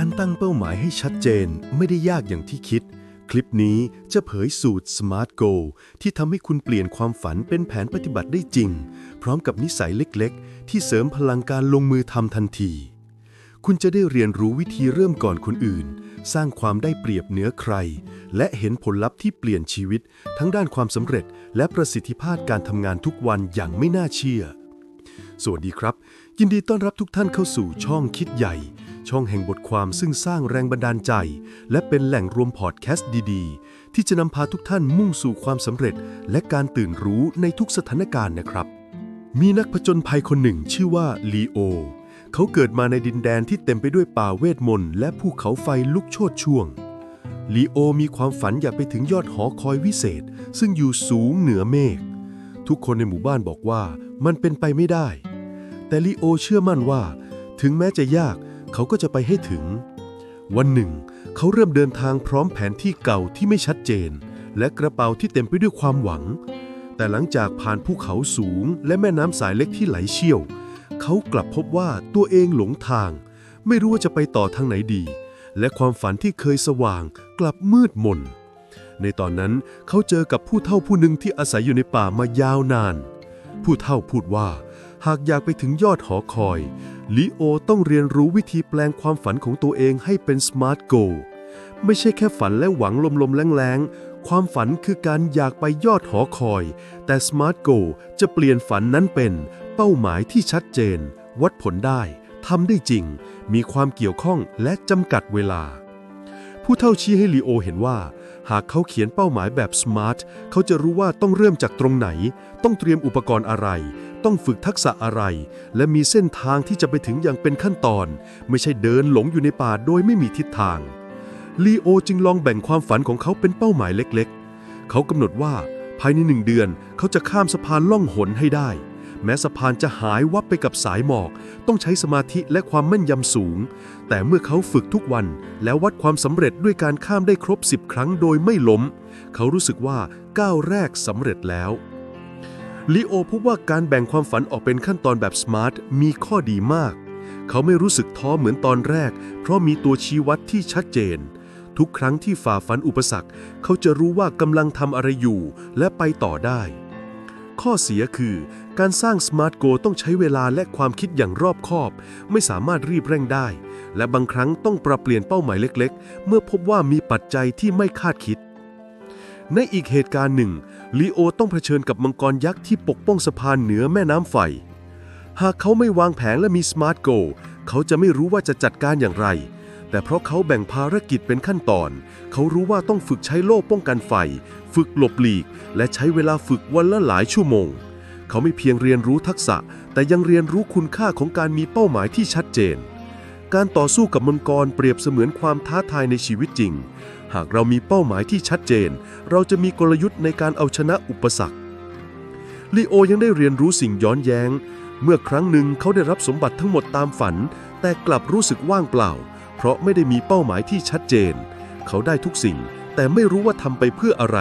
การตั้งเป้าหมายให้ชัดเจนไม่ได้ยากอย่างที่คิด คลิปนี้จะเผยสูตร Smart Goal ที่ทำให้คุณเปลี่ยนความฝันเป็นแผนปฏิบัติได้จริง พร้อมกับนิสัยเล็กๆ ที่เสริมพลังการลงมือทำทันที คุณจะได้เรียนรู้วิธีเริ่มก่อนคนอื่น สร้างความได้เปรียบเหนือใคร และเห็นผลลัพธ์ที่เปลี่ยนชีวิต ทั้งด้านความสำเร็จ และประสิทธิภาพการทำงานทุกวันอย่างไม่น่าเชื่อ สวัสดีครับ ยินดีต้อนรับทุกท่านเข้าสู่ช่องคิดใหญ่ ช่องแห่งบทความซึ่งสร้างแรงบันดาลใจ และเป็นแหล่งรวมพอดแคสต์ดี ๆ ที่จะนำพาทุกท่านมุ่งสู่ความสำเร็จ และการตื่นรู้ในทุกสถานการณ์นะครับ มีนักผจญภัยคนหนึ่งชื่อว่าลีโอ เขาเกิดมาในดินแดนที่เต็มไปด้วยป่าเวทมนต์และภูเขาไฟลุกโชนช่วงลีโอมีความฝันอยากไปถึงยอดหอคอยวิเศษ ซึ่งอยู่สูงเหนือเมฆ ทุกคนในหมู่บ้านบอกว่ามันเป็นไปไม่ได้ แต่ลีโอเชื่อมั่นว่า ถึงแม้จะยาก เขาก็จะไปให้ถึง วันหนึ่ง เขาเริ่มเดินทางพร้อมแผนที่เก่าที่ไม่ชัดเจน และกระเป๋าที่เต็มไปด้วยความหวัง แต่หลังจากผ่านภูเขาสูงและแม่น้ำสายเล็กที่ไหลเชี่ยว เขากลับพบว่าตัวเองหลงทาง ไม่รู้ว่าจะไปต่อทางไหนดี และความฝันที่เคยสว่างกลับมืดมนในตอนนั้นเขาเจอกับผู้เฒ่าผู้หนึ่งที่อาศัยอยู่ในป่ามายาวนาน ผู้เฒ่าพูดว่า หากอยากไปถึงยอดหอคอยลิโอต้องเรียนรู้วิธีแปลงความฝันของตัวเองให้เป็นสมาร์ทโกไม่ใช่แค่ฝันและหวังลมๆแรงๆ ความฝันคือการอยากไปยอดหอคอย แต่สมาร์ทโกจะเปลี่ยนฝันนั้นเป็น เป้าหมายที่ชัดเจน วัดผลได้ทำได้จริง มีความเกี่ยวข้องและจำกัดเวลา ผู้เฒ่าชี้ให้ลีโอเห็นว่า หากเขาเขียนเป้าหมายแบบสมาร์ทเขาจะรู้ว่าต้องเริ่มจากตรงไหน ต้องเตรียมอุปกรณ์อะไร ต้องฝึกทักษะอะไร และมีเส้นทางที่จะไปถึงอย่างเป็นขั้นตอน ไม่ใช่เดินหลงอยู่ในป่าโดยไม่มีทิศทางลีโอจึงลองแบ่งความฝันของเขาเป็นเป้าหมายเล็กๆ เขากำหนดว่าภายในหนึ่งเดือนเขาจะข้ามสะพานล่องหนให้ได้ แม้สะพานจะหายวับไปกับสายหมอก ต้องใช้สมาธิและความแม่นยำสูง แต่เมื่อเขาฝึกทุกวันแล้ววัดความสำเร็จด้วยการข้ามได้ครบ 10 ครั้งโดยไม่ล้ม เขารู้สึกว่าก้าวแรกสำเร็จแล้ว ลีโอพบว่าการแบ่งความฝันออกเป็นขั้นตอนแบบสมาร์ทมีข้อดีมาก เขาไม่รู้สึกท้อเหมือนตอนแรก เพราะมีตัวชี้วัดที่ชัดเจน ทุกครั้งที่ฝ่าฟันอุปสรรค เขาจะรู้ว่ากำลังทำอะไรอยู่ และไปต่อได้ ข้อเสียคือ การสร้างสมาร์ทโกต้องใช้เวลาและความคิดอย่างรอบคอบ ไม่สามารถรีบเร่งได้ และบางครั้งต้องปรับเปลี่ยนเป้าหมายเล็ก ๆ เมื่อพบว่ามีปัจจัยที่ไม่คาดคิด ในอีกเหตุการณ์หนึ่งลีโอต้องเผชิญกับมังกรยักษ์ที่ปกป้องสะพานเหนือแม่น้ำไฟ หากเขาไม่วางแผนและมีสมาร์ทโกเขาจะไม่รู้ว่าจะจัดการอย่างไร แต่เพราะเขาแบ่งภารกิจเป็นขั้นตอน เขารู้ว่าต้องฝึกใช้โล่ป้องกันไฟ ฝึกหลบหลีก และใช้เวลาฝึกวันละหลายชั่วโมง เขาไม่เพียงเรียนรู้ทักษะ แต่ยังเรียนรู้คุณค่าของการมีเป้าหมายที่ชัดเจน การต่อสู้กับมังกรเปรียบเสมือนความท้าทายในชีวิตจริง หากเรามีเป้าหมายที่ชัดเจน เราจะมีกลยุทธ์ในการเอาชนะอุปสรรคลีโอยังได้เรียนรู้สิ่งย้อนแย้ง เมื่อครั้งหนึ่งเขาได้รับสมบัติทั้งหมดตามฝัน แต่กลับรู้สึกว่างเปล่า เพราะไม่ได้มีเป้าหมายที่ชัดเจน เขาได้ทุกสิ่ง แต่ไม่รู้ว่าทำไปเพื่ออะไร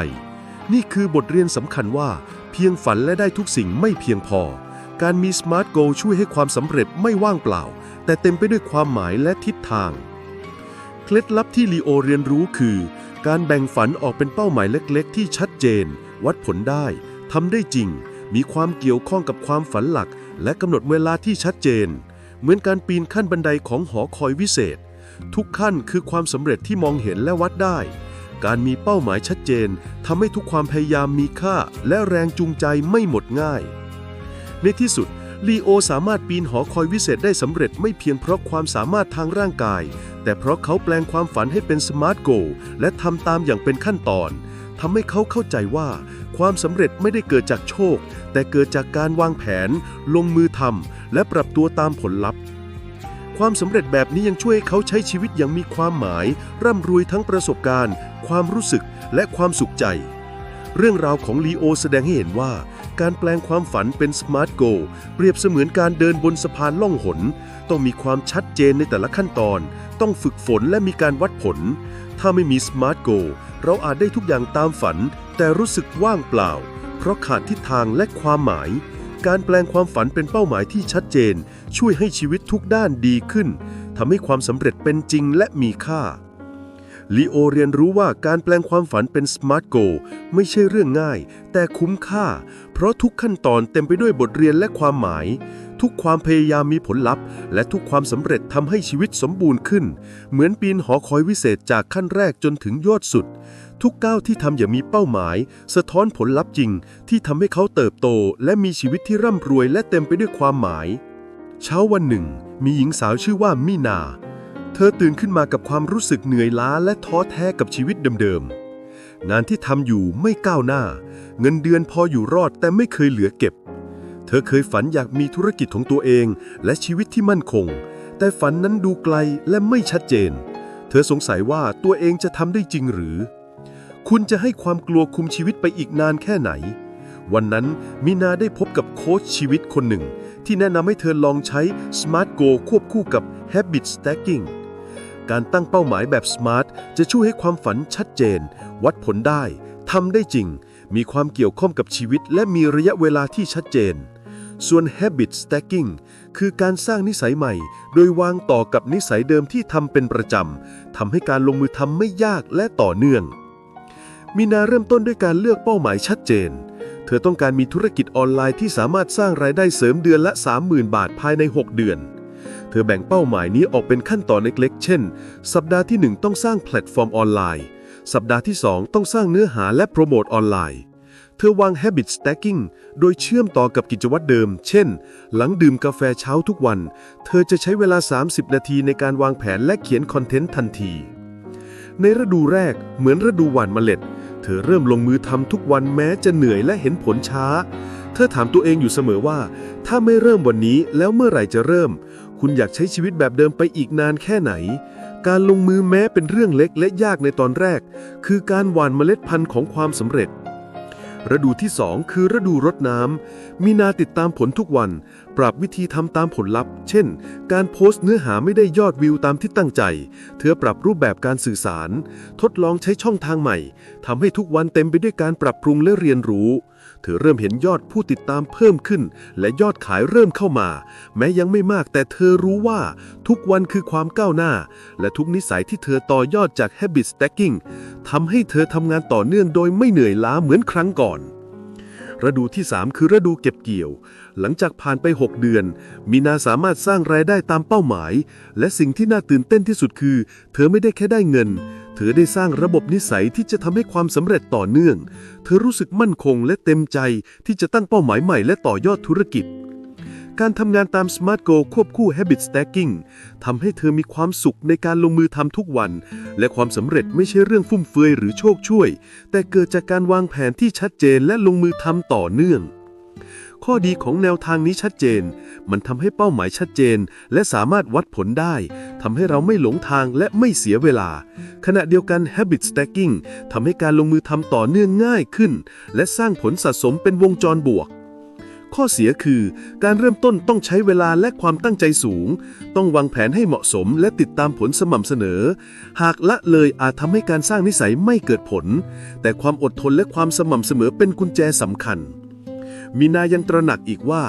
นี่คือบทเรียนสำคัญว่า เพียงฝันและได้ทุกสิ่งไม่เพียงพอ การมีสมาร์ทโกช่วยให้ความสำเร็จไม่ว่างเปล่า แต่เต็มไปด้วยความหมายและทิศทาง เคล็ดลับที่ลีโอเรียนรู้คือ การแบ่งฝันออกเป็นเป้าหมายเล็ก ๆ ที่ชัดเจน วัดผลได้ทำได้จริง มีความเกี่ยวข้องกับความฝันหลัก และกำหนดเวลาที่ชัดเจน เหมือนการปีนขั้นบันไดของหอคอยวิเศษ ทุกขั้นคือความสำเร็จที่มองเห็นและวัดได้ การมีเป้าหมายชัดเจนทำให้ทุกความพยายามมีค่า และแรงจูงใจไม่หมดง่าย ในที่สุดลีโอสามารถปีนหอคอยวิเศษได้สำเร็จไม่เพียงเพราะความสามารถทางร่างกาย แต่เพราะเขาแปลงความฝันให้เป็นสมาร์ทโกและทำตามอย่างเป็นขั้นตอนทำให้เขาเข้าใจว่า ความสำเร็จไม่ได้เกิดจากโชค แต่เกิดจากการวางแผน ลงมือทำและปรับตัวตามผลลัพธ์ ความสำเร็จแบบนี้ยังช่วยให้เขาใช้ชีวิตอย่างมีความหมาย ร่ำรวยทั้งประสบการณ์ ความรู้สึกและความสุขใจ เรื่องราวของลีโอแสดงให้เห็นว่า การแปลงความฝันเป็นสมาร์ทโกเปรียบเสมือนการเดินบนสะพานล่องหน ต้องมีความชัดเจนในแต่ละขั้นตอน ต้องฝึกฝนและมีการวัดผล ถ้าไม่มีสมาร์ทโกเราอาจได้ทุกอย่างตามฝัน แต่รู้สึกว่างเปล่า เพราะขาดทิศทางและความหมาย การแปลงความฝันเป็นเป้าหมายที่ชัดเจน ช่วยให้ชีวิตทุกด้านดีขึ้นทำให้ความสำเร็จเป็นจริงและมีค่า ลีโอเรียนรู้ว่าการแปลงความฝันเป็น Smart Goal ไม่ใช่เรื่องง่าย แต่คุ้มค่า เพราะทุกขั้นตอนเต็มไปด้วยบทเรียนและความหมาย ทุกความพยายามมีผลลัพธ์ และทุกความสำเร็จทำให้ชีวิตสมบูรณ์ขึ้น เหมือนปีนหอคอยวิเศษจากขั้นแรกจนถึงยอดสุด ทุกก้าวที่ทำอย่างมีเป้าหมาย สะท้อนผลลัพธ์จริง ที่ทำให้เขาเติบโต และมีชีวิตที่ร่ำรวยและเต็มไปด้วยความหมาย เช้าวันหนึ่ง มีหญิงสาวชื่อว่ามินา เธอตื่นขึ้นมากับความรู้สึกเหนื่อยล้าและท้อแท้กับชีวิตเดิมๆ งานที่ทำอยู่ไม่ก้าวหน้า เงินเดือนพออยู่รอดแต่ไม่เคยเหลือเก็บ เธอเคยฝันอยากมีธุรกิจของตัวเองและชีวิตที่มั่นคง แต่ฝันนั้นดูไกลและไม่ชัดเจน เธอสงสัยว่าตัวเองจะทำได้จริงหรือ คุณจะให้ความกลัวคุมชีวิตไปอีกนานแค่ไหน วันนั้นมีนาได้พบกับโค้ชชีวิตคนหนึ่ง ที่แนะนำให้เธอลองใช้ Smart Go ควบคู่กับ Habit Stacking การตั้งเป้าหมายแบบ Smart จะช่วยให้ความฝันชัดเจน วัดผลได้ทำได้จริง มีความเกี่ยวข้องกับชีวิต และมีระยะเวลาที่ชัดเจน ส่วน Habit Stacking คือการสร้างนิสัยใหม่ โดยวางต่อกับนิสัยเดิมที่ทำเป็นประจำทำให้การลงมือทำไม่ยากและต่อเนื่อง มีนาเริ่มต้นด้วยการเลือกเป้าหมายชัดเจน เธอต้องการมีธุรกิจออนไลน์ที่สามารถสร้างรายได้เสริมเดือนละ 30,000 บาทภายใน 6 เดือน เธอแบ่งเป้าหมายนี้ออกเป็นขั้นตอนเล็กๆ เช่น สัปดาห์ที่ 1 ต้องสร้างแพลตฟอร์มออนไลน์ สัปดาห์ที่ 2 ต้องสร้างเนื้อหาและโปรโมทออนไลน์ เธอวาง Habit Stacking โดยเชื่อมต่อกับกิจวัตรเดิม เช่น หลังดื่มกาแฟเช้าทุกวัน เธอจะใช้เวลา 30 นาทีในการวางแผนและเขียนคอนเทนต์ทันที ในฤดูแรกเหมือนฤดูหว่านเมล็ด เธอเริ่มลงมือทำทุกวันแม้จะเหนื่อยและเห็นผลช้า เธอถามตัวเองอยู่เสมอว่า ถ้าไม่เริ่มวันนี้แล้วเมื่อไหร่จะเริ่ม คุณอยากใช้ชีวิตแบบเดิมไปอีกนานแค่ไหน การลงมือแม้เป็นเรื่องเล็กและยากในตอนแรก คือการหว่านเมล็ดพันธุ์ของความสำเร็จฤดูที่ 2 คือฤดูรดน้ำ มีนาติดตามผลทุกวัน ปรับวิธีทำตามผลลัพธ์ เช่น การโพสต์เนื้อหาไม่ได้ยอดวิวตามที่ตั้งใจ เธอปรับรูปแบบการสื่อสาร ทดลองใช้ช่องทางใหม่ทำให้ทุกวันเต็มไปด้วยการปรับปรุงและเรียนรู้ เธอเริ่มเห็นยอดผู้ติดตามเพิ่มขึ้น และยอดขายเริ่มเข้ามา แม้ยังไม่มากแต่เธอรู้ว่า ทุกวันคือความก้าวหน้า และทุกนิสัยที่เธอต่อยอดจาก Habit Stacking ทำให้เธอทำงานต่อเนื่องโดยไม่เหนื่อยล้าเหมือนครั้งก่อน ฤดูที่ 3 คือฤดูเก็บเกี่ยว หลังจากผ่านไป 6 เดือน มีนาสามารถสร้างรายได้ตามเป้าหมาย และสิ่งที่น่าตื่นเต้นที่สุดคือ เธอไม่ได้แค่ได้เงิน เธอได้สร้างระบบนิสัยที่จะทำให้ความสำเร็จต่อเนื่อง เธอรู้สึกมั่นคงและเต็มใจที่จะตั้งเป้าหมายใหม่และต่อยอดธุรกิจ การทำงานตาม Smart Go ควบคู่ Habit Stacking ทำให้เธอมีความสุขในการลงมือทำทุกวัน และความสำเร็จไม่ใช่เรื่องฟุ่มเฟือยหรือโชคช่วย แต่เกิดจากการวางแผนที่ชัดเจนและลงมือทำต่อเนื่อง ข้อดีของแนวทางนี้ชัดเจน มันทำให้เป้าหมายชัดเจน และสามารถวัดผลได้ทำให้เราไม่หลงทางและไม่เสียเวลา ขณะเดียวกัน Habit Stacking ทำให้การลงมือทำต่อเนื่องง่ายขึ้น และสร้างผลสะสมเป็นวงจรบวก ข้อเสียคือ การเริ่มต้นต้องใช้เวลาและความตั้งใจสูง ต้องวางแผนให้เหมาะสมและติดตามผลสม่ำเสนอ หากละเลยอาจทำให้การสร้างนิสัยไม่เกิดผล แต่ความอดทนและความสม่ำเสมอเป็นกุญแจสำคัญมีนายังตระหนักอีกว่า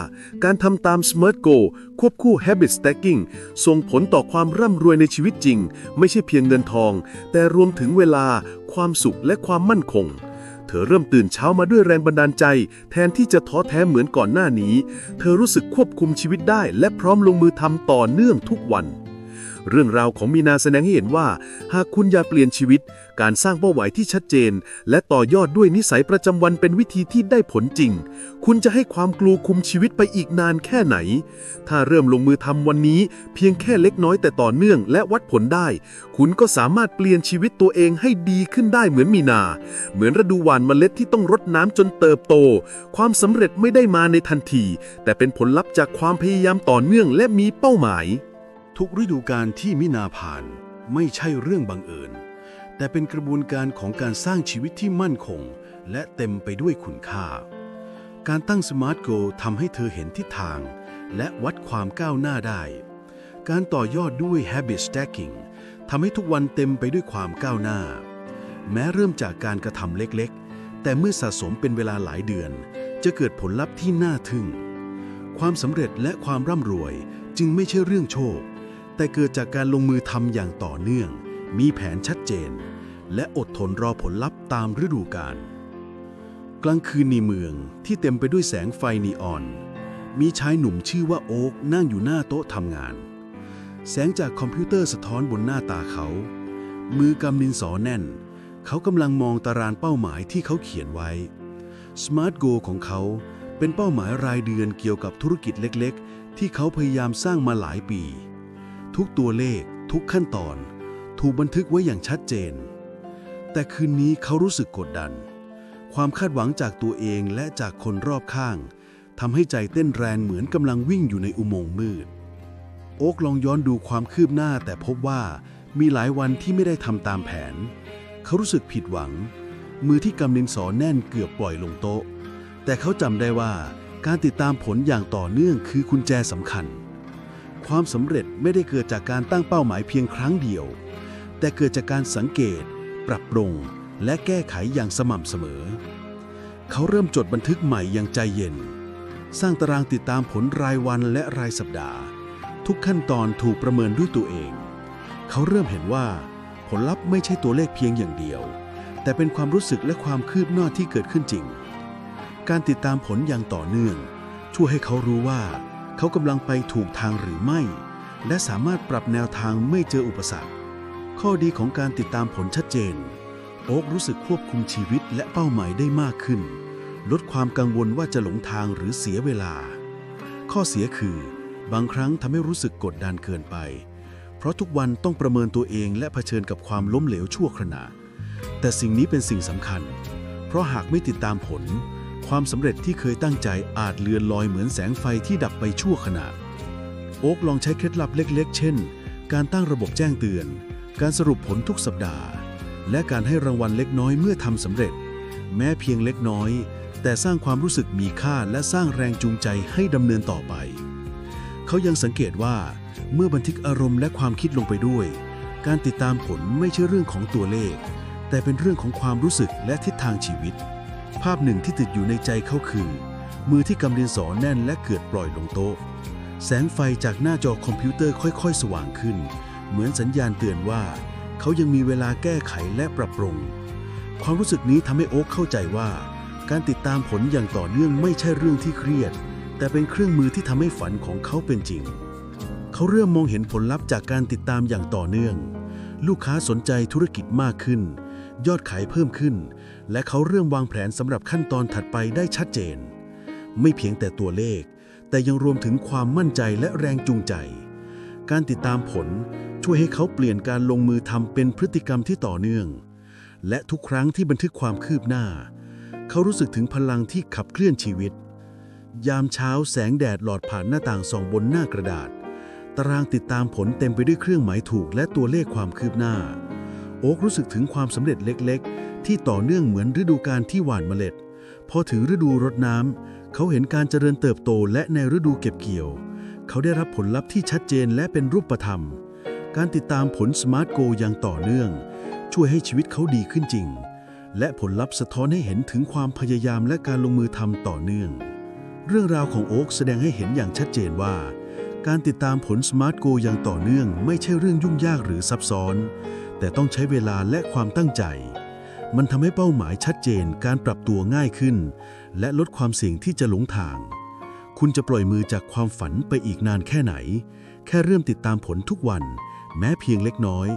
การทำตาม Smart Go ควบคู่ Habit Stacking ส่งผลต่อความร่ำรวยในชีวิตจริง ไม่ใช่เพียงเงินทอง แต่รวมถึงเวลา ความสุขและความมั่นคง ธอเริ่มตื่นเช้ามาด้วยแรงบันดาลใจ แทนที่จะท้อแท้เหมือนก่อนหน้านี้ เธอรู้สึกควบคุมชีวิตได้ และพร้อมลงมือทำต่อเนื่องทุกวัน เรื่องราวของมีนาแสดงให้เห็นว่า หากคุณอยากเปลี่ยนชีวิต การสร้างเป้าหมายที่ชัดเจน และต่อยอดด้วยนิสัยประจำวันเป็นวิธีที่ได้ผลจริง คุณจะให้ความกลัวคุมชีวิตไปอีกนานแค่ไหน ถ้าเริ่มลงมือทำวันนี้ เพียงแค่เล็กน้อยแต่ต่อเนื่องและวัดผลได้ คุณก็สามารถเปลี่ยนชีวิตตัวเองให้ดีขึ้นได้เหมือนมีนา เหมือนฤดูหว่านเมล็ดที่ต้องรดน้ำจนเติบโต ความสำเร็จไม่ได้มาในทันที แต่เป็นผลลัพธ์จากความพยายามต่อเนื่องและมีเป้าหมาย ทุกฤดูกาลที่มินาผ่านไม่ใช่เรื่องบังเอิญ แต่เป็นกระบวนการของการสร้างชีวิตที่มั่นคง และเต็มไปด้วยคุณค่า การตั้งสมาร์ทโกทำให้เธอเห็นทิศทาง และวัดความก้าวหน้าได้ การต่อยอดด้วย Habit Stacking ทำให้ทุกวันเต็มไปด้วยความก้าวหน้า แม้เริ่มจากการกระทำเล็กๆ แต่เมื่อสะสมเป็นเวลาหลายเดือน จะเกิดผลลัพธ์ที่น่าทึ่ง ความสำเร็จและความร่ำรวยจึงไม่ใช่เรื่องโชค แต่เกิดจากการลงมือทำอย่างต่อเนื่อง มีแผนชัดเจน และอดทนรอผลลัพธ์ตามฤดูกาลกลางคืนในเมืองที่เต็มไปด้วยแสงไฟนีออน มีชายหนุ่มชื่อว่าโอ๊กนั่งอยู่หน้าโต๊ะทำงาน แสงจากคอมพิวเตอร์สะท้อนบนหน้าตาเขา มือกำดินสอแน่น เขากำลังมองตารางเป้าหมายที่เขาเขียนไว้ Smart Go ของเขาเป็นเป้าหมายรายเดือนเกี่ยวกับธุรกิจเล็กๆ ที่เขาพยายามสร้างมาหลายปี ทุกตัวเลข ทุกขั้นตอน ถูกบันทึกไว้อย่างชัดเจน แต่คืนนี้เขารู้สึกกดดัน ความคาดหวังจากตัวเองและจากคนรอบข้างทำให้ใจเต้นแรงเหมือนกำลังวิ่งอยู่ในอุโมงค์มืด โอ๊กลองย้อนดูความคืบหน้าแต่พบว่ามีหลายวันที่ไม่ได้ทำตามแผน เขารู้สึกผิดหวัง มือที่กำดินสอแน่นเกือบปล่อยลงโต๊ะ แต่เขาจำได้ว่าการติดตามผลอย่างต่อเนื่องคือกุญแจสำคัญ ความสำเร็จไม่ได้เกิดจากการตั้งเป้าหมายเพียงครั้งเดียว แต่เกิดจากการสังเกต ปรับปรุง และแก้ไขอย่างสม่ำเสมอ เขาเริ่มจดบันทึกใหม่อย่างใจเย็น สร้างตารางติดตามผลรายวันและรายสัปดาห์ ทุกขั้นตอนถูกประเมินด้วยตัวเอง เขาเริ่มเห็นว่า ผลลัพธ์ไม่ใช่ตัวเลขเพียงอย่างเดียว แต่เป็นความรู้สึกและความคืบหน้าที่เกิดขึ้นจริง การติดตามผลอย่างต่อเนื่อง ช่วยให้เขารู้ว่า เขากำลังไปถูกทางหรือไม่ และสามารถปรับแนวทางไม่เจออุปสรรค ข้อดีของการติดตามผลชัดเจน โอ๊กรู้สึกควบคุมชีวิตและเป้าหมายได้มากขึ้น ลดความกังวลว่าจะหลงทางหรือเสียเวลา ข้อเสียคือบางครั้งทำให้รู้สึกกดดันเกินไป เพราะทุกวันต้องประเมินตัวเองและเผชิญกับความล้มเหลวชั่วขณะ แต่สิ่งนี้เป็นสิ่งสำคัญ เพราะหากไม่ติดตามผล ความสำเร็จที่เคยตั้งใจอาจเลือนลอยเหมือนแสงไฟที่ดับไปชั่วขณะ โอ๊กลองใช้เคล็ดลับเล็ก ๆ เช่น การตั้งระบบแจ้งเตือน การสรุปผลทุกสัปดาห์ และการให้รางวัลเล็กน้อยเมื่อทำสำเร็จ แม้เพียงเล็กน้อย แต่สร้างความรู้สึกมีค่าและสร้างแรงจูงใจให้ดำเนินต่อไป เขายังสังเกตว่า เมื่อบันทึกอารมณ์และความคิดลงไปด้วย การติดตามผลไม่ใช่เรื่องของตัวเลข แต่เป็นเรื่องของความรู้สึกและทิศทางชีวิต ภาพหนึ่งที่ติดอยู่ในใจเขาคือ มือที่กำดินสอแน่นและเกิดปล่อยลงโต๊ะ แสงไฟจากหน้าจอคอมพิวเตอร์ค่อยๆ สว่างขึ้น เหมือนสัญญาณเตือนว่า เขายังมีเวลาแก้ไขและปรับปรุง ความรู้สึกนี้ทำให้โอ๊คเข้าใจว่า การติดตามผลอย่างต่อเนื่องไม่ใช่เรื่องที่เครียด แต่เป็นเครื่องมือที่ทำให้ฝันของเขาเป็นจริง เขาเริ่มมองเห็นผลลัพธ์จากการติดตามอย่างต่อเนื่อง ลูกค้าสนใจธุรกิจมากขึ้น ยอดขายเพิ่มขึ้น และเขาเริ่มวางแผนสำหรับขั้นตอนถัดไปได้ชัดเจน ไม่เพียงแต่ตัวเลข แต่ยังรวมถึงความมั่นใจและแรงจูงใจ การติดตามผลช่วยให้เขาเปลี่ยนการลงมือทำเป็นพฤติกรรมที่ต่อเนื่อง และทุกครั้งที่บันทึกความคืบหน้า เขารู้สึกถึงพลังที่ขับเคลื่อนชีวิต ยามเช้าแสงแดดหลอดผ่านหน้าต่างส่องบนหน้ากระดาษ ตารางติดตามผลเต็มไปด้วยเครื่องหมายถูกและตัวเลขความคืบหน้า อ๊กรู้สึกถึงความสำเร็จเล็กๆ ที่ต่อเนื่องเหมือนฤดูกาลที่หว่านเมล็ด พอถึงฤดูรดน้ำเขาเห็นการเจริญเติบโตและในฤดูเก็บเกี่ยว เขาได้รับผลลัพธ์ที่ชัดเจนและเป็นรูปธรรม การติดตามผลสมาร์ทโกอย่างต่อเนื่อง ช่วยให้ชีวิตเขาดีขึ้นจริง และผลลัพธ์สะท้อนให้เห็นถึงความพยายามและการลงมือทำต่อเนื่อง เรื่องราวของโอ๊กแสดงให้เห็นอย่างชัดเจนว่าการติดตามผลสมาร์ทโกอย่างต่อเนื่องไม่ใช่เรื่องยุ่งยากหรือซับซ้อน แต่ต้องใช้เวลาและความตั้งใจ มันทำให้เป้าหมายชัดเจนการปรับตัวง่ายขึ้น และลดความเสี่ยงที่จะหลงทาง คุณจะปล่อยมือจากความฝันไปอีกนานแค่ไหน แค่เริ่มติดตามผลทุกวัน แม้เพียงเล็กน้อย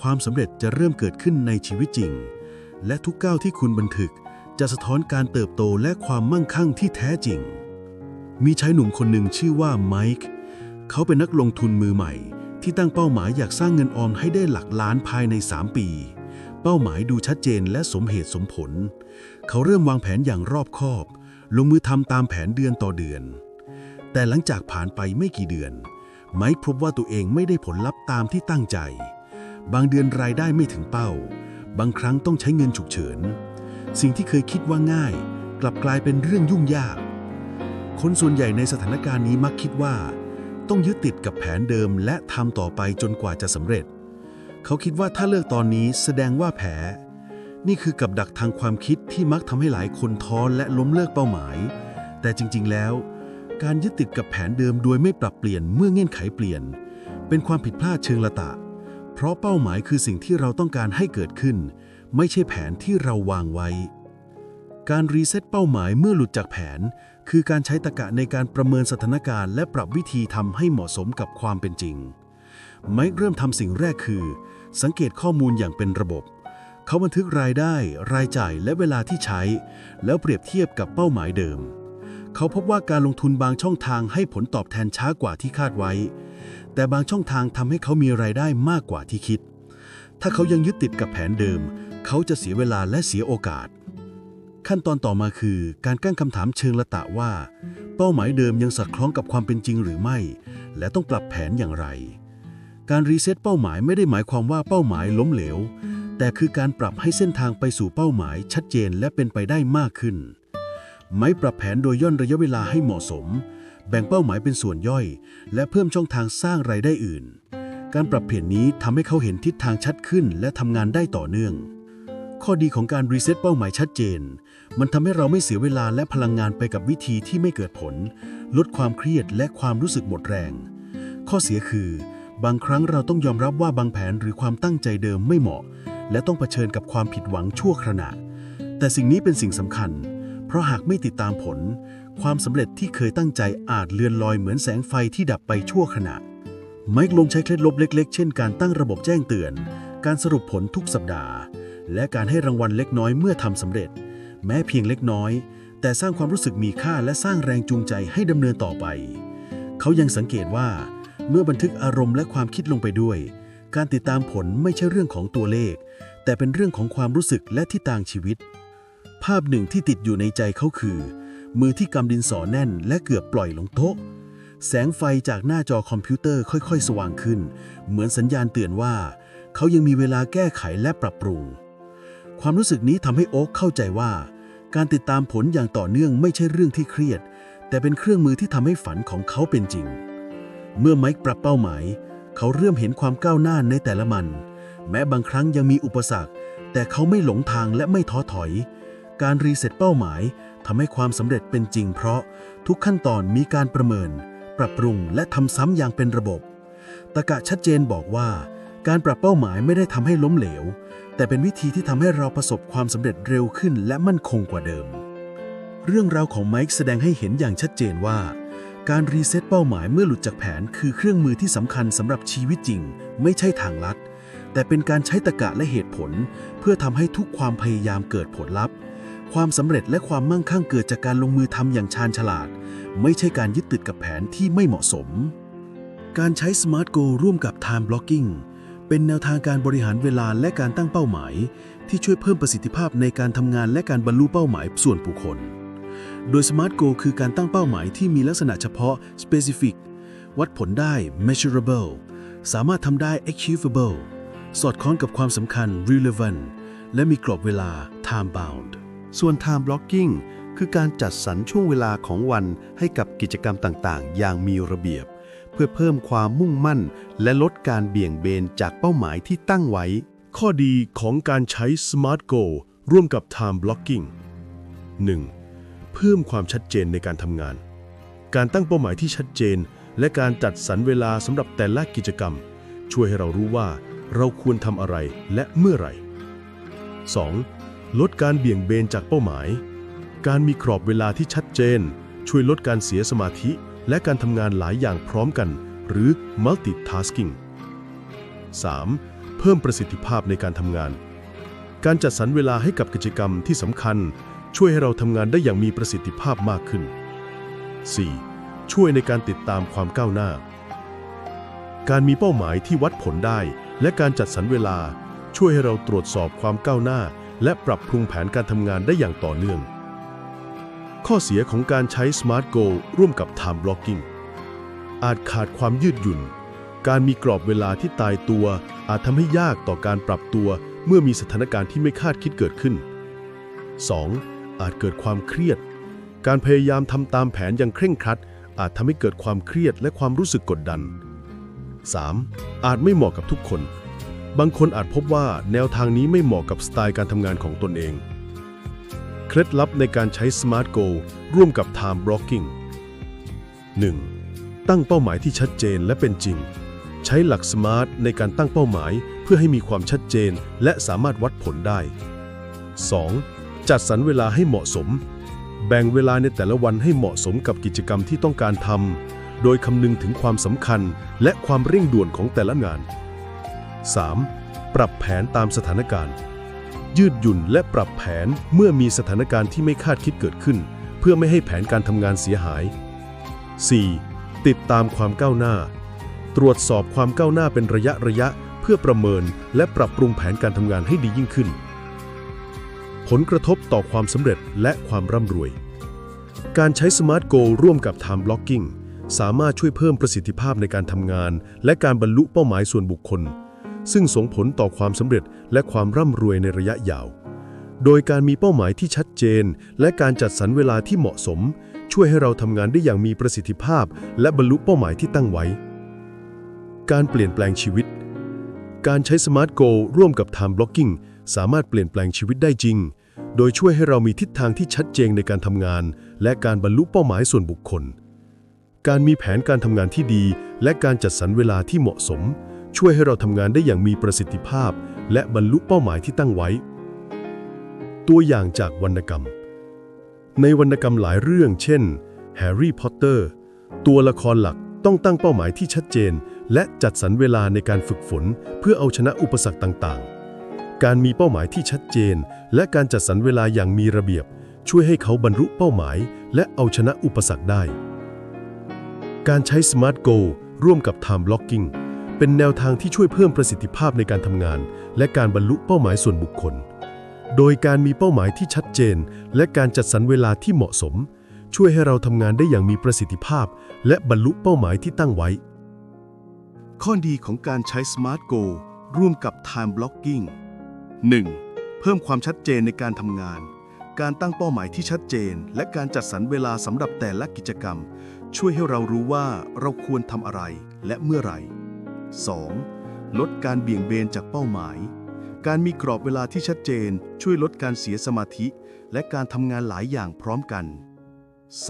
ความสำเร็จจะเริ่มเกิดขึ้นในชีวิตจริง และทุกก้าวที่คุณบันทึก จะสะท้อนการเติบโตและความมั่งคั่งที่แท้จริง มีชายหนุ่มคนหนึ่งชื่อว่าไมค์เขาเป็นนักลงทุนมือใหม่ ที่ตั้งเป้าหมายอยากสร้างเงินออมให้ได้หลักล้านภายใน 3 ปี เป้าหมายดูชัดเจนและสมเหตุสมผล เขาเริ่มวางแผนอย่างรอบคอบ ลงมือทำตามแผนเดือนต่อเดือน แต่หลังจากผ่านไปไม่กี่เดือน ไมค์พบว่าตัวเองไม่ได้ผลลัพธ์ตามที่ตั้งใจ บางเดือนรายได้ไม่ถึงเป้า บางครั้งต้องใช้เงินฉุกเฉิน สิ่งที่เคยคิดว่าง่าย กลับกลายเป็นเรื่องยุ่งยาก คนส่วนใหญ่ในสถานการณ์นี้มักคิดว่า ต้องยึดติดกับแผนเดิมและทำต่อไปจนกว่าจะสำเร็จ เขาคิดว่าถ้าเลิกตอนนี้แสดงว่าแพ้นี่คือกับดักทางความคิดที่มักทำให้หลายคนท้อและล้มเลิกเป้าหมาย แต่จริง ๆ แล้ว การยึดติดกับแผนเดิมโดยไม่ปรับเปลี่ยนเมื่อเงื่อนไขเปลี่ยน เป็นความผิดพลาดเชิงละตะ เพราะเป้าหมายคือสิ่งที่เราต้องการให้เกิดขึ้น ไม่ใช่แผนที่เราวางไว้ การรีเซ็ตเป้าหมายเมื่อหลุดจากแผน คือการใช้ตรกะในการประเมินสถานการณ์และปรับวิธีทำให้เหมาะสมกับความเป็นจริง ไมค์เริ่มทำสิ่งแรกคือ สังเกตข้อมูลอย่างเป็นระบบ เขาบันทึกรายได้ รายจ่ายและเวลาที่ใช้ แล้วเปรียบเทียบกับเป้าหมายเดิม เขาพบว่าการลงทุนบางช่องทางให้ผลตอบแทนช้ากว่าที่คาดไว้ แต่บางช่องทางทำให้เขามีรายได้มากกว่าที่คิด ถ้าเขายังยึดติดกับแผนเดิม เขาจะเสียเวลาและเสียโอกาส ขั้นตอนต่อมาคือ การตั้งคำถามเชิงละตะว่า เป้าหมายเดิมยังสอดคล้องกับความเป็นจริงหรือไม่ และต้องปรับแผนอย่างไร การรีเซ็ตเป้าหมายไม่ได้หมายความว่าเป้าหมายล้มเหลว แต่คือการปรับให้เส้นทางไปสู่เป้าหมายชัดเจนและเป็นไปได้มากขึ้น ไม่ปรับแผนโดยย่นระยะเวลาให้เหมาะสม แบ่งเป้าหมายเป็นส่วนย่อย และเพิ่มช่องทางสร้างรายได้อื่น การปรับเปลี่ยนนี้ทำให้เขาเห็นทิศทางชัดขึ้น และทำงานได้ต่อเนื่องข้อดีของการรีเซ็ตเป้าหมายชัดเจน มันทำให้เราไม่เสียเวลาและพลังงานไปกับวิธีที่ไม่เกิดผล ลดความเครียดและความรู้สึกหมดแรง ข้อเสียคือ บางครั้งเราต้องยอมรับว่าบางแผนหรือความตั้งใจเดิมไม่เหมาะ และต้องเผชิญกับความผิดหวังชั่วขณะ แต่สิ่งนี้เป็นสิ่งสำคัญ เพราะหากไม่ติดตามผล ความสำเร็จที่เคยตั้งใจอาจเลือนลอยเหมือนแสงไฟที่ดับไปชั่วขณะไมค์ลงใช้เคล็ดลับเล็ก ๆ เช่นการตั้งระบบแจ้งเตือน การสรุปผลทุกสัปดาห์ และการให้รางวัลเล็กน้อยเมื่อทำสำเร็จ แม้เพียงเล็กน้อย แต่สร้างความรู้สึกมีค่าและสร้างแรงจูงใจให้ดำเนินต่อไป เขายังสังเกตว่า เมื่อบันทึกอารมณ์และความคิดลงไปด้วย การติดตามผลไม่ใช่เรื่องของตัวเลข แต่เป็นเรื่องของความรู้สึกและที่ต่างชีวิต ภาพหนึ่งที่ติดอยู่ในใจเขาคือ มือที่กำดินสอแน่นและเกือบปล่อยลงโต๊ะแสงไฟจากหน้าจอคอมพิวเตอร์ค่อย ๆ สว่างขึ้น เหมือนสัญญาณเตือนว่า เขายังมีเวลาแก้ไขและปรับปรุง ความรู้สึกนี้ทำให้โอ๊คเข้าใจว่า การติดตามผลอย่างต่อเนื่องไม่ใช่เรื่องที่เครียด แต่เป็นเครื่องมือที่ทำให้ฝันของเขาเป็นจริง เมื่อไมค์ปรับเป้าหมาย เขาเริ่มเห็นความก้าวหน้าในแต่ละมัน แม้บางครั้งยังมีอุปสรรค แต่เขาไม่หลงทางและไม่ท้อถอย การรีเซ็ตเป้าหมายทำให้ความสำเร็จเป็นจริง เพราะทุกขั้นตอนมีการประเมิน ปรับปรุงและทำซ้ำอย่างเป็นระบบตะกะชัดเจนบอกว่า การปรับเป้าหมายไม่ได้ทำให้ล้มเหลว แต่เป็นวิธีที่ทำให้เราประสบความสำเร็จเร็วขึ้นและมั่นคงกว่าเดิม เรื่องราวของไมค์แสดงให้เห็นอย่างชัดเจนว่า การรีเซ็ตเป้าหมายเมื่อหลุดจากแผนคือเครื่องมือที่สำคัญสำหรับชีวิตจริง ไม่ใช่ทางลัด แต่เป็นการใช้ตะกะและเหตุผล เพื่อทำให้ทุกความพยายามเกิดผลลัพธ์ ความสำเร็จและความมั่งคั่งเกิดจากการลงมือทำอย่างชาญฉลาด ไม่ใช่การยึดติดกับแผนที่ไม่เหมาะสม การใช้ Smart Goal ร่วมกับ Time Blocking เป็นแนวทางการบริหารเวลาและการตั้งเป้าหมาย ที่ช่วยเพิ่มประสิทธิภาพในการทำงานและการบรรลุเป้าหมายส่วนบุคคล โดย Smart Goal คือการตั้งเป้าหมายที่มีลักษณะเฉพาะ specific วัดผลได้ measurable สามารถทำได้ achievable สอดคล้องกับความสำคัญ relevant และมีกรอบเวลา time bound ส่วน Time Blocking คือการจัดสรรช่วงเวลาของวันให้กับกิจกรรมต่าง ๆ อย่างมีระเบียบ เพื่อเพิ่มความมุ่งมั่น และลดการเบี่ยงเบนจากเป้าหมายที่ตั้งไว้ ข้อดีของการใช้ Smart Goal ร่วมกับ Time Blocking 1. เพิ่มความชัดเจนในการทำงาน การตั้งเป้าหมายที่ชัดเจน และการจัดสรรเวลาสำหรับแต่ละกิจกรรม ช่วยให้เรารู้ว่าเราควรทำอะไรและเมื่อไหร่ 2. ลดการเบี่ยงเบนจากเป้าหมาย การมีกรอบเวลาที่ชัดเจน ช่วยลดการเสียสมาธิ และการทำงานหลายอย่างพร้อมกัน หรือ multitasking 3. เพิ่มประสิทธิภาพในการทำงาน การจัดสรรเวลาให้กับกิจกรรมที่สำคัญ ช่วยให้เราทำงานได้อย่างมีประสิทธิภาพมากขึ้น 4. ช่วยในการติดตามความก้าวหน้า การมีเป้าหมายที่วัดผลได้ และการจัดสรรเวลา ช่วยให้เราตรวจสอบความก้าวหน้า และปรับปรุงแผนการทำงานได้อย่างต่อเนื่อง ข้อเสียของการใช้ Smart Goal ร่วมกับ Time Blocking อาจขาดความยืดหยุ่น การมีกรอบเวลาที่ตายตัว อาจทำให้ยากต่อการปรับตัวเมื่อมีสถานการณ์ที่ไม่คาดคิดเกิดขึ้น 2. อาจเกิดความเครียด การพยายามทำตามแผนอย่างเคร่งครัด อาจทำให้เกิดความเครียดและความรู้สึกกดดัน 3. อาจไม่เหมาะกับทุกคน บางคนอาจพบว่าแนวทางนี้ไม่เหมาะกับสไตล์การทำงานของตนเอง เคล็ดลับในการใช้ Smart Goal ร่วมกับ Time Blocking 1. ตั้งเป้าหมายที่ชัดเจนและเป็นจริง ใช้หลัก SMART ในการตั้งเป้าหมายเพื่อให้มีความชัดเจนและสามารถวัดผลได้ 2. จัดสรรเวลาให้เหมาะสม แบ่งเวลาในแต่ละวันให้เหมาะสมกับกิจกรรมที่ต้องการทำโดยคำนึงถึงความสำคัญและความเร่งด่วนของแต่ละงาน 3. ปรับแผนตามสถานการณ์ ยืดหยุ่นและปรับแผนเมื่อมีสถานการณ์ที่ไม่คาดคิดเกิดขึ้น เพื่อไม่ให้แผนการทำงานเสียหาย 4. ติดตามความก้าวหน้า ตรวจสอบความก้าวหน้าเป็นระยะระยะ เพื่อประเมินและปรับปรุงแผนการทำงานให้ดียิ่งขึ้น ผลกระทบต่อความสำเร็จและความร่ำรวย การใช้ Smart Goal ร่วมกับ Time Blocking สามารถช่วยเพิ่มประสิทธิภาพในการทำงาน และการบรรลุเป้าหมายส่วนบุคคล ซึ่งส่งผลต่อความสำเร็จและความร่ำรวยในระยะยาว โดยการมีเป้าหมายที่ชัดเจน และการจัดสรรเวลาที่เหมาะสม ช่วยให้เราทำงานได้อย่างมีประสิทธิภาพ และบรรลุเป้าหมายที่ตั้งไว้ การเปลี่ยนแปลงชีวิต การใช้ Smart Goal ร่วมกับ Time Blocking สามารถเปลี่ยนแปลงชีวิตได้จริง โดยช่วยให้เรามีทิศทางที่ชัดเจนในการทำงาน และการบรรลุเป้าหมายส่วนบุคคล การมีแผนการทำงานที่ดี และการจัดสรรเวลาที่เหมาะสม ช่วยให้เราทำงานได้อย่างมีประสิทธิภาพ และบรรลุเป้าหมายที่ตั้งไว้ ตัวอย่างจากวรรณกรรม ในวรรณกรรมหลายเรื่อง เช่นแฮร์รี่พอตเตอร์ตัวละครหลักต้องตั้งเป้าหมายที่ชัดเจน และจัดสรรเวลาในการฝึกฝน เพื่อเอาชนะอุปสรรคต่างๆ การมีเป้าหมายที่ชัดเจน และการจัดสรรเวลาอย่างมีระเบียบ ช่วยให้เขาบรรลุเป้าหมาย และเอาชนะอุปสรรคได้ การใช้ Smart Goal ร่วมกับ Time Blocking เป็นแนวทางที่ช่วยเพิ่มประสิทธิภาพในการทำงาน และการบรรลุเป้าหมายส่วนบุคคล โดยการมีเป้าหมายที่ชัดเจน และการจัดสรรเวลาที่เหมาะสม ช่วยให้เราทำงานได้อย่างมีประสิทธิภาพ และบรรลุเป้าหมายที่ตั้งไว้ ข้อดีของการใช้ Smart Goal ร่วมกับ Time Blocking 1. เพิ่มความชัดเจนในการทำงาน การตั้งเป้าหมายที่ชัดเจน และการจัดสรรเวลาสำหรับแต่ละกิจกรรม ช่วยให้เรารู้ว่าเราควรทำอะไรและเมื่อไหร่ 2. ลดการเบี่ยงเบนจากเป้าหมาย การมีกรอบเวลาที่ชัดเจน ช่วยลดการเสียสมาธิ และการทำงานหลายอย่างพร้อมกัน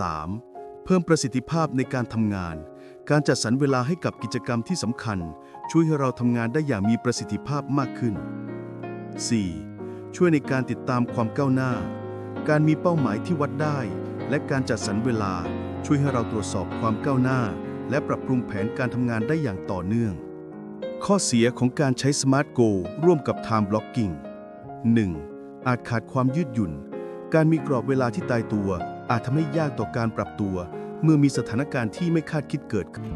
3. เพิ่มประสิทธิภาพในการทำงาน การจัดสรรเวลาให้กับกิจกรรมที่สำคัญ ช่วยให้เราทำงานได้อย่างมีประสิทธิภาพมากขึ้น 4. ช่วยในการติดตามความก้าวหน้า การมีเป้าหมายที่วัดได้ และการจัดสรรเวลาช่วยให้เราตรวจสอบความก้าวหน้า และปรับปรุงแผนการทำงานได้อย่างต่อเนื่อง ข้อเสียของการใช้สมาร์ทโกร่วมกับ Time Blocking 1. อาจขาดความยืดหยุ่น การมีกรอบเวลาที่ตายตัว อาจทำให้ยากต่อการปรับตัว เมื่อมีสถานการณ์ที่ไม่คาดคิดเกิดขึ้น